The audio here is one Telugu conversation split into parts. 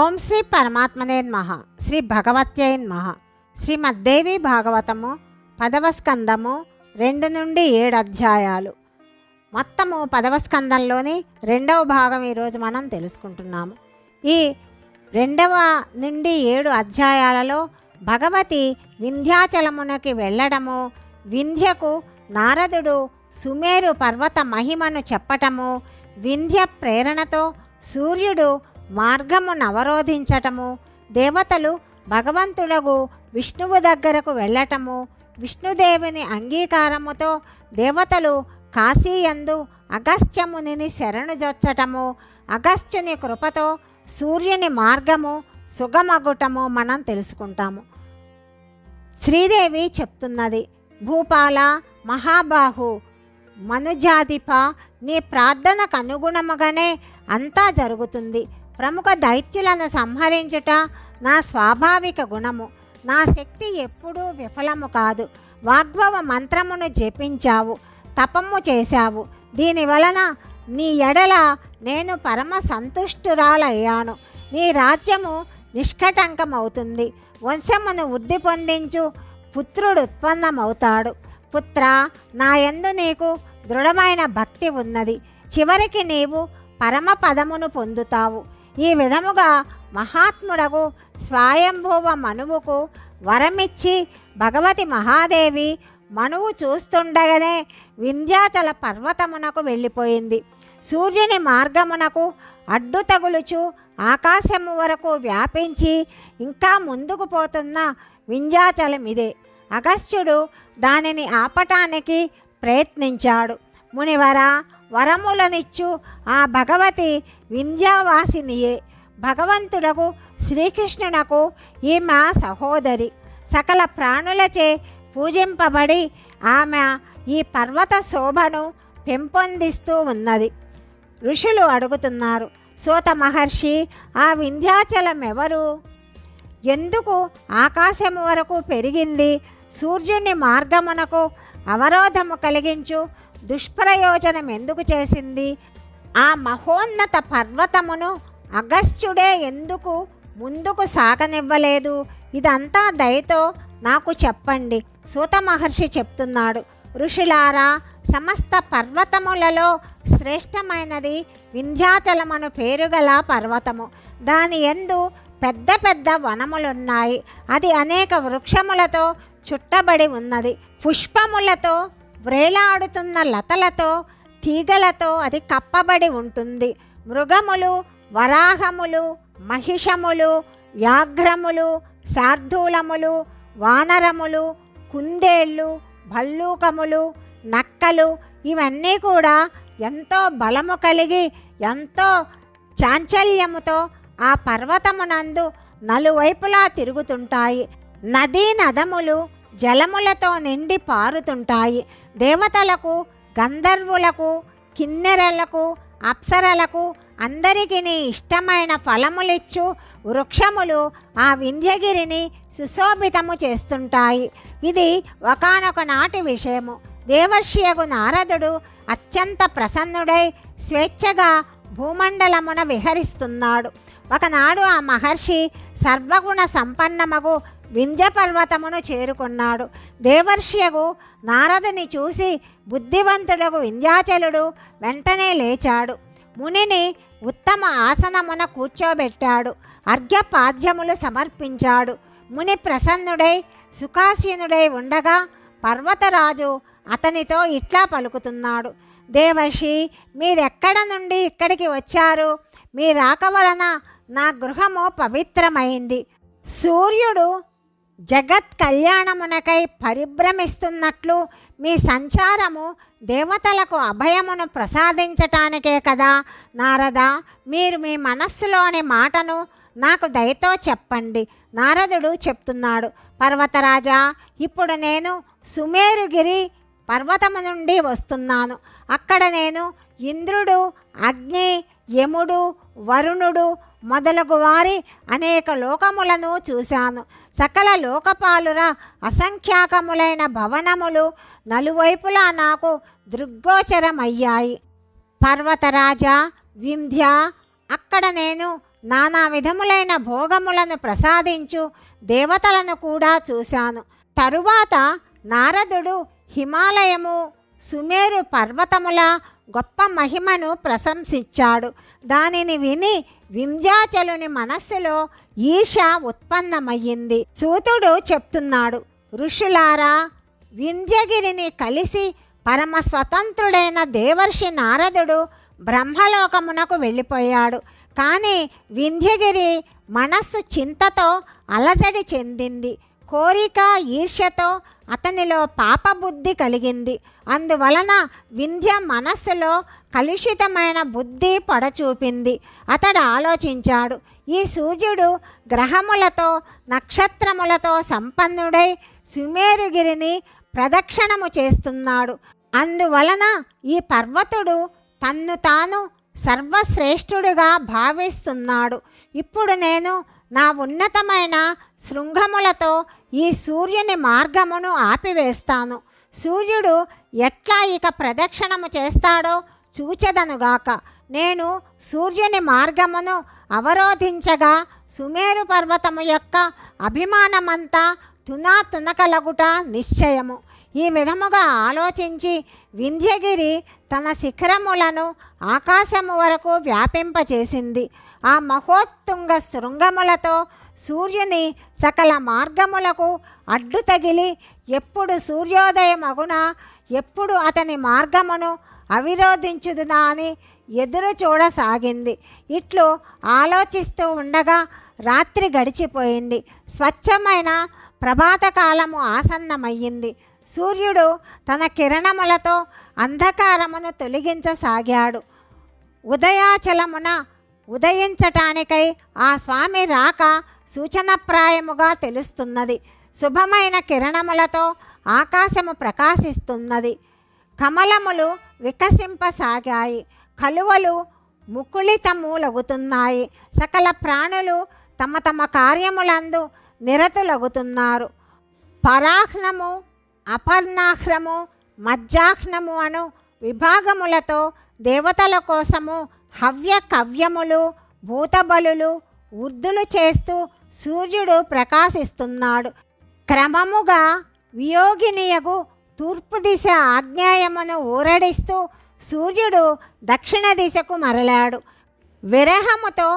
ఓం శ్రీ పరమాత్మనే మహ శ్రీ భగవత్యైన్మహ మహ శ్రీమద్దేవి భాగవతము పదవ స్కందము రెండు నుండి ఏడు అధ్యాయాలు. మొత్తము పదవ స్కందంలోని రెండవ భాగం ఈరోజు మనం తెలుసుకుంటున్నాము. ఈ రెండవ నుండి ఏడు అధ్యాయాలలో భగవతి వింధ్యాచలమునకి వెళ్ళడము వింధ్యకు నారదుడు సుమేరు పర్వత మహిమను చెప్పటము వింధ్య ప్రేరణతో సూర్యుడు మార్గమును అవరోధించటము దేవతలు భగవంతుడగు విష్ణువు దగ్గరకు వెళ్ళటము విష్ణుదేవుని అంగీకారముతో దేవతలు కాశీయందు అగస్త్యమునిని శరణుజొచ్చటము అగస్త్యుని కృపతో సూర్యుని మార్గము సుగమగుటము మనం తెలుసుకుంటాము. శ్రీదేవి చెప్తున్నది భూపాల మహాబాహు మనుజాధిప నీ ప్రార్థనకు అనుగుణముగానే అంతా జరుగుతుంది. ప్రముఖ దైత్యులను సంహరించుట నా స్వాభావిక గుణము. నా శక్తి ఎప్పుడూ విఫలము కాదు. వాగ్భవ మంత్రమును జపించావు. తపము చేశావు. దీని వలన నీ ఎడల నేను పరమ సంతుష్టురాలయ్యాను. నీ రాజ్యము నిష్కటంకమవుతుంది. వంశమును వృద్ధి పొందించు పుత్రుడు ఉత్పన్నమవుతాడు. పుత్ర నా యందు నీకు దృఢమైన భక్తి ఉన్నది. చివరికి నీవు పరమ పదమును పొందుతావు. ఈ విధముగా మహాత్ముడకు స్వయంభువ మనువుకు వరమిచ్చి భగవతి మహాదేవి మనువు చూస్తుండగానే వింధ్యాచల పర్వతమునకు వెళ్ళిపోయింది. సూర్యుని మార్గమునకు అడ్డు తగులుచు ఆకాశము వరకు వ్యాపించి ఇంకా ముందుకు పోతున్న వింధ్యాచలం ఇదే అగస్త్యుడు దానిని ఆపటానికి ప్రయత్నించాడు. మునివర వరములనిచ్చు ఆ భగవతి వింధ్యావాసినియే. భగవంతుడకు శ్రీకృష్ణునకు ఈమె సహోదరి. సకల ప్రాణులచే పూజింపబడి ఆమె ఈ పర్వత శోభను పెంపొందిస్తూ ఉన్నది. ఋషులు అడుగుతున్నారు సోత మహర్షి ఆ వింధ్యాచలం ఎవరు ఎందుకు ఆకాశము వరకు పెరిగింది? సూర్యుని మార్గమునకు అవరోధము కలిగించు దుష్ప్రయోజనం ఎందుకు చేసింది? ఆ మహోన్నత పర్వతమును అగస్త్యుడే ఎందుకు ముందుకు సాగనివ్వలేదు? ఇదంతా దయతో నాకు చెప్పండి. సూత మహర్షి చెప్తున్నాడు. ఋషులారా సమస్త పర్వతములలో శ్రేష్టమైనది వింధ్యాచలమను పేరుగల పర్వతము. దాని ఎందు పెద్ద పెద్ద వనములున్నాయి. అది అనేక వృక్షములతో చుట్టబడి ఉన్నది. పుష్పములతో వ్రేలాడుతున్న లతలతో తీగలతో అది కప్పబడి ఉంటుంది. మృగములు వరాహములు మహిషములు వ్యాఘ్రములు శార్దూలములు వానరములు కుందేళ్ళు భల్లూకములు నక్కలు ఇవన్నీ కూడా ఎంతో బలము కలిగి ఎంతో చాంచల్యముతో ఆ పర్వతమునందు నలువైపులా తిరుగుతుంటాయి. నదీ నదములు జలములతో నిండి పారుతుంటాయి. దేవతలకు గంధర్వులకు కిన్నెరలకు అప్సరలకు అందరికీ ఇష్టమైన ఫలములిచ్చు వృక్షములు ఆ వింధ్యగిరిని సుశోభితము చేస్తుంటాయి. ఇది ఒకనొక నాటి విషయము. దేవర్షియగు నారదుడు అత్యంత ప్రసన్నుడై స్వేచ్ఛగా భూమండలమున విహరిస్తున్నాడు. ఒకనాడు ఆ మహర్షి సర్వగుణ సంపన్నమగు వింధ్య పర్వతమును చేరుకున్నాడు. దేవర్ష్యగు నారదుని చూసి బుద్ధివంతుడగు వింధ్యాచలుడు వెంటనే లేచాడు. మునిని ఉత్తమ ఆసనమున కూర్చోబెట్టాడు. అర్ఘ్యపాద్యములు సమర్పించాడు. ముని ప్రసన్నుడై సుఖాసీనుడై ఉండగా పర్వతరాజు అతనితో ఇట్లా పలుకుతున్నాడు. దేవర్షి మీరెక్కడ నుండి ఇక్కడికి వచ్చారు? మీ రాక వలన నా గృహము పవిత్రమైంది. సూర్యుడు జగత్ కళ్యాణమునకై పరిభ్రమిస్తున్నట్లు మీ సంచారము దేవతలకు అభయమును ప్రసాదించటానికే కదా. నారద మీరు మీ మనస్సులోని మాటను నాకు దయతో చెప్పండి. నారదుడు చెప్తున్నాడు పర్వతరాజా ఇప్పుడు నేను సుమేరుగిరి పర్వతము నుండి వస్తున్నాను. అక్కడ నేను ఇంద్రుడు అగ్ని యముడు వరుణుడు మొదలగు వారి అనేక లోకములను చూశాను. సకల లోకపాలుర అసంఖ్యాకములైన భవనములు నలువైపులా నాకు దృగ్గోచరమయ్యాయి. పర్వతరాజా వింధ్య అక్కడ నేను నానా విధములైన భోగములను ప్రసాదించు దేవతలను కూడా చూశాను. తరువాత నారదుడు హిమాలయము సుమేరు పర్వతముల గొప్ప మహిమను ప్రశంసించాడు. దానిని విని వింధ్యాచలుని మనస్సులో ఈష ఉత్పన్నమయ్యింది. సూతుడు చెప్తున్నాడు ఋషులారా వింధ్యగిరిని కలిసి పరమ స్వతంత్రుడైన దేవర్షి నారదుడు బ్రహ్మలోకమునకు వెళ్ళిపోయాడు. కానీ వింధ్యగిరి మనస్సు చింతతో అలజడి చెందింది. కోరిక ఈర్ష్యతో అతనిలో పాపబుద్ధి కలిగింది. అందువలన వింధ్య మనస్సులో కలుషితమైన బుద్ధి పొడచూపింది. అతడు ఆలోచించాడు ఈ సూర్యుడు గ్రహములతో నక్షత్రములతో సంపన్నుడై సుమేరుగిరిని ప్రదక్షిణము చేస్తున్నాడు. అందువలన ఈ పర్వతుడు తన్ను తాను సర్వశ్రేష్ఠుడుగా భావిస్తున్నాడు. ఇప్పుడు నేను నా ఉన్నతమైన శృంగములతో ఈ సూర్యుని మార్గమును ఆపివేస్తాను. సూర్యుడు ఎట్లా ఇక ప్రదక్షిణము చేస్తాడో చూచెదనుగాక నేను సూర్యుని మార్గమును అవరోధించగా సుమేరు పర్వతము యొక్క అభిమానమంతా తునా తునకలగుట నిశ్చయము. ఈ విధముగా ఆలోచించి వింధ్యగిరి తన శిఖరములను ఆకాశము వరకు వ్యాపింపచేసింది. ఆ మహోత్తుంగ శృంగములతో సూర్యుని సకల మార్గములకు అడ్డు తగిలి ఎప్పుడు సూర్యోదయమగున ఎప్పుడు అతని మార్గమును అవిరోధించుదునా అని ఎదురు చూడసాగింది. ఇట్లు ఆలోచిస్తూ ఉండగా రాత్రి గడిచిపోయింది. స్వచ్ఛమైన ప్రభాతకాలము ఆసన్నమయ్యింది. సూర్యుడు తన కిరణములతో అంధకారమును తొలగించసాగాడు. ఉదయాచలమున ఉదయించటానికై ఆ స్వామి రాక సూచనప్రాయముగా తెలుస్తున్నది. శుభమైన కిరణములతో ఆకాశము ప్రకాశిస్తున్నది. కమలములు వికసింపసాగాయి. కలువలు ముకుళితములగుతున్నాయి. సకల ప్రాణులు తమ తమ కార్యములందు నిరతులగుతున్నారు. పరాహ్నము అపర్ణాహ్నము మధ్యాహ్నము అను విభాగములతో దేవతల కోసము హవ్య కవ్యములు భూతబలులు ఉర్దులు చేస్తూ సూర్యుడు ప్రకాశిస్తున్నాడు. క్రమముగా వియోగినియగు తూర్పు దిశ ఆజ్ఞాయమును ఊరడిస్తూ సూర్యుడు దక్షిణ దిశకు మరలాడు. విరహముతో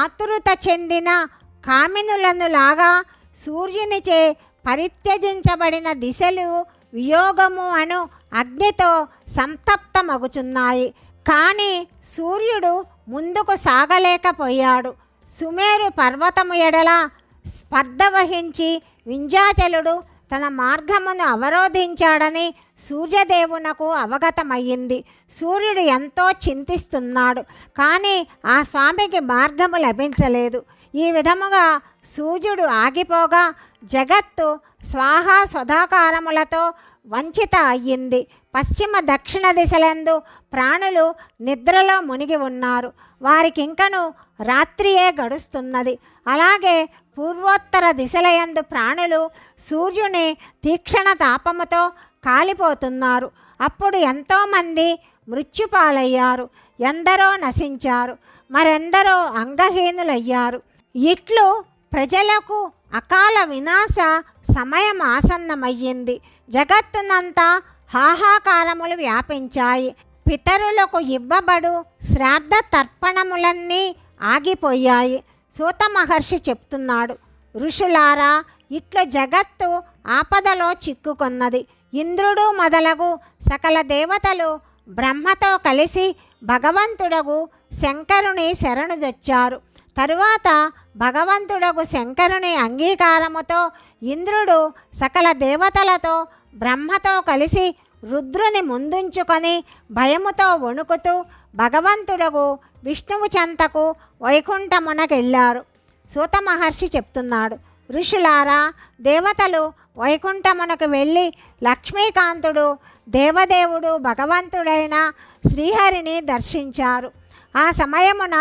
ఆతురత చెందిన కామినులను లాగా సూర్యునిచే పరిత్యజించబడిన దిశలు వియోగము అను అగ్నితో సంతప్తమగుచున్నాయి. కానీ సూర్యుడు ముందుకు సాగలేకపోయాడు. సుమేరు పర్వతము ఎడల స్పర్ధ వహించి వింధ్యాచలుడు తన మార్గమును అవరోధించాడని సూర్యదేవునకు అవగతమయ్యింది. సూర్యుడు ఎంతో చింతిస్తున్నాడు కానీ ఆ స్వామికి మార్గము లభించలేదు. ఈ విధముగా సూర్యుడు ఆగిపోగా జగత్తు స్వాహా స్వధాకారములతో వంచిత అయ్యింది. పశ్చిమ దక్షిణ దిశలందు ప్రాణులు నిద్రలో మునిగి ఉన్నారు. వారికింకను రాత్రియే గడుస్తున్నది. అలాగే పూర్వోత్తర దిశలయందు ప్రాణులు సూర్యుని తీక్షణ తాపముతో కాలిపోతున్నారు. అప్పుడు ఎంతోమంది మృత్యుపాలయ్యారు. ఎందరో నశించారు. మరెందరో అంగహీనులయ్యారు. ఇట్లు ప్రజలకు అకాల వినాశ సమయం ఆసన్నమయ్యింది. జగత్తునంతా హాహాకారములు వ్యాపించాయి. పితరులకు ఇవ్వబడు శ్రాద్ధ తర్పణములన్నీ ఆగిపోయాయి. సూత మహర్షి చెప్తున్నాడు ఋషులారా ఇట్లు జగత్తు ఆపదలో చిక్కుకొన్నది. ఇంద్రుడు మొదలగు సకల దేవతలు బ్రహ్మతో కలిసి భగవంతుడగు శంకరుని శరణుజొచ్చారు తరువాత భగవంతుడగు శంకరుని అంగీకారముతో ఇంద్రుడు సకల దేవతలతో బ్రహ్మతో కలిసి రుద్రుని ముందుంచుకొని భయముతో వణుకుతూ భగవంతుడకు విష్ణువు చెంతకు వైకుంఠమునకెళ్ళారు. సూత మహర్షి చెప్తున్నాడు ఋషులారా దేవతలు వైకుంఠమునకు వెళ్ళి లక్ష్మీకాంతుడు దేవదేవుడు భగవంతుడైన శ్రీహరిని దర్శించారు. ఆ సమయమున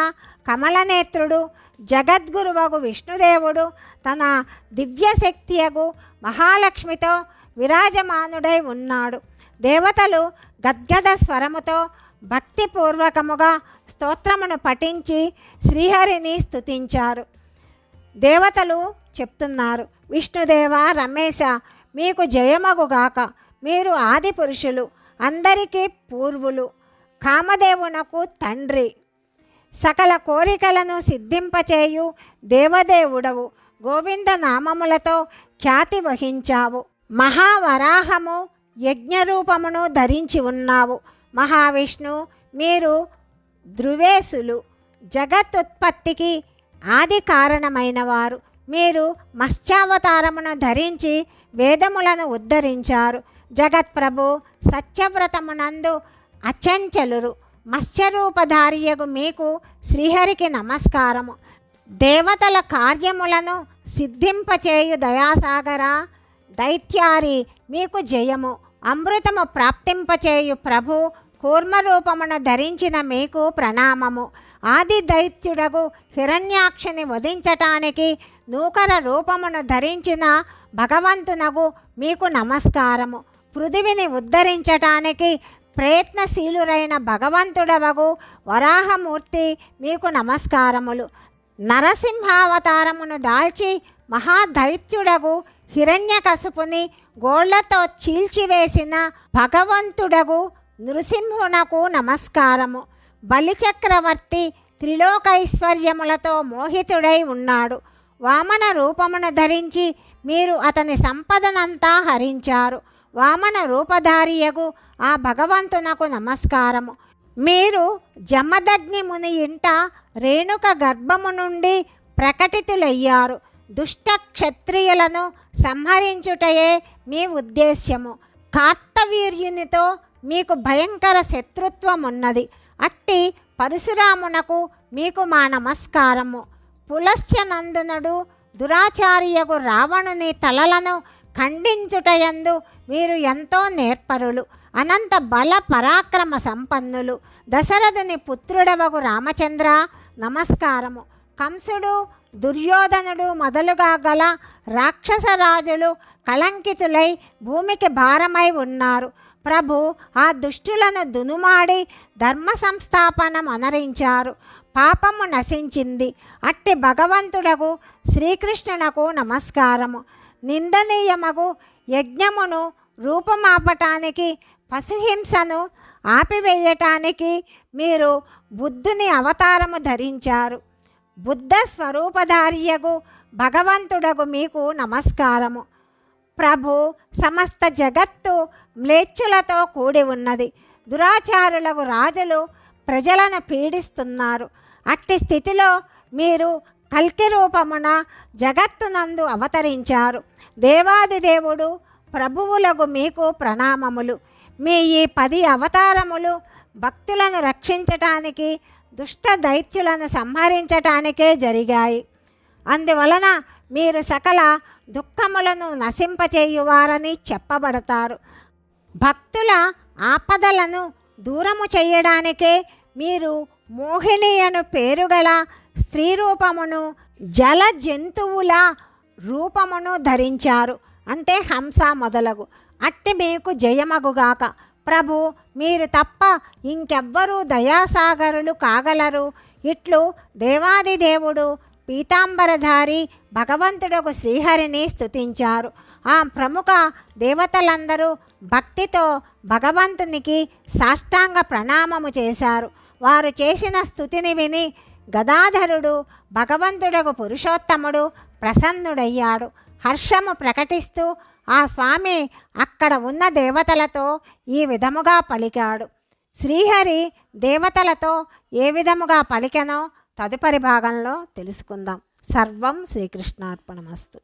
కమలనేత్రుడు జగద్గురువగు విష్ణుదేవుడు తన దివ్యశక్తియగు మహాలక్ష్మితో విరాజమానుడై ఉన్నాడు. దేవతలు గద్గద స్వరముతో భక్తిపూర్వకముగా స్తోత్రమును పఠించి శ్రీహరిని స్తుతించారు. దేవతలు చెప్తున్నారు విష్ణుదేవ రమేశ మీకు జయమగుగాక మీరు ఆది పురుషులు అందరికీ పూర్వులు. కామదేవునకు తండ్రి. సకల కోరికలను సిద్ధింపచేయు దేవదేవుడవు. గోవింద నామములతో ఖ్యాతి వహించావు. మహావరాహము యజ్ఞరూపమును ధరించి ఉన్నావు. మహావిష్ణు మీరు ధృవేశులు జగత్తుత్పత్తికి ఆది కారణమైన వారు మీరు మత్స్యావతారమును ధరించి వేదములను ఉద్ధరించారు. జగత్ప్రభు సత్యవ్రతమునందు అచంచలురు. మత్స్యరూపధారియగు మీకు శ్రీహరికి నమస్కారము. దేవతల కార్యములను సిద్ధింపచేయు దయాసాగర. దైత్యారి మీకు జయము. అమృతము ప్రాప్తింపచేయు ప్రభు కూర్మరూపమును ధరించిన మీకు ప్రణామము. ఆది దైత్యుడగు హిరణ్యాక్షిని వధించటానికి నూకర రూపమును ధరించిన భగవంతునగు మీకు నమస్కారము. పృథివిని ఉద్ధరించటానికి ప్రయత్నశీలురైన భగవంతుడవగు వరాహమూర్తి మీకు నమస్కారములు. నరసింహావతారమును దాల్చి మహాదైత్యుడగు హిరణ్యకశుపుని గోళ్ళతో చీల్చివేసిన భగవంతుడగు నృసింహునకు నమస్కారము. బలిచక్రవర్తి త్రిలోకైశ్వర్యములతో మోహితుడై ఉన్నాడు. వామన రూపమును ధరించి మీరు అతని సంపదనంతా హరించారు. వామన రూపధారియగు ఆ భగవంతునకు నమస్కారము. మీరు జమదగ్ని ముని ఇంట రేణుక గర్భము నుండి ప్రకటితులయ్యారు. దుష్ట క్షత్రియులను సంహరించుటయే మీ ఉద్దేశ్యము. కార్తవీర్యునితో మీకు భయంకర శత్రుత్వం ఉన్నది అట్టి పరశురామునకు మీకు మా నమస్కారము. పులశ్చనందునుడు దురాచార్యకు రావణుని తలలను ఖండించుటయందు మీరు ఎంతో నేర్పరులు. అనంత బల పరాక్రమ సంపన్నులు. దశరథుని పుత్రుడవగు రామచంద్ర నమస్కారము. కంసుడు దుర్యోధనుడు మొదలుగా గల రాక్షస రాజులు కళంకితులై భూమికి భారమై ఉన్నారు. ప్రభు ఆ దుష్టులను దునుమాడి ధర్మ సంస్థాపనం అనరించారు. పాపము నశించింది. అట్టి భగవంతుడకు శ్రీకృష్ణునకు నమస్కారము. నిందనీయమగు యజ్ఞమును రూపమాపటానికి పశుహింసను ఆపివేయటానికి మీరు బుద్ధుని అవతారము ధరించారు. బుద్ధ స్వరూపధారియగు భగవంతుడగు మీకు నమస్కారము. ప్రభు సమస్త జగత్తు మ్లేచ్చులతో కూడి ఉన్నది. దురాచారులకు రాజులు ప్రజలను పీడిస్తున్నారు. అట్టి స్థితిలో మీరు కల్కి రూపమున జగత్తునందు అవతరించారు. దేవాది దేవుడు ప్రభువులకు మీకు ప్రణామములు. మీ ఈ పది అవతారములు భక్తులను రక్షించటానికి దుష్ట దైత్యులను సంహరించటానికే జరిగాయి. అందువలన మీరు సకల దుఃఖములను నశింపచేయువారని చెప్పబడతారు. భక్తుల ఆపదలను దూరము చేయడానికే మీరు మోహిని అను పేరుగల స్త్రీ రూపమును జల జంతువుల రూపమును ధరించారు. అంటే హంస మొదలగు. అట్టి మీకు జయమగుగాక. ప్రభు మీరు తప్ప ఇంకెవ్వరూ దయాసాగరులు కాగలరు. ఇట్లు దేవాది దేవుడు పీతాంబరధారి భగవంతుడకు శ్రీహరిని స్థుతించారు ఆ ప్రముఖ దేవతలందరూ భక్తితో భగవంతునికి సాష్టాంగ ప్రణామము చేశారు. వారు చేసిన స్థుతిని విని గదాధరుడు భగవంతుడకు పురుషోత్తముడు ప్రసన్నుడయ్యాడు. హర్షము ప్రకటిస్తూ ఆ స్వామి అక్కడ ఉన్న దేవతలతో ఈ విధముగా పలికాడు. శ్రీహరి దేవతలతో ఏ విధముగా పలికెనో తదుపరి భాగంలో తెలుసుకుందాం. సర్వం శ్రీకృష్ణార్పణమస్తు.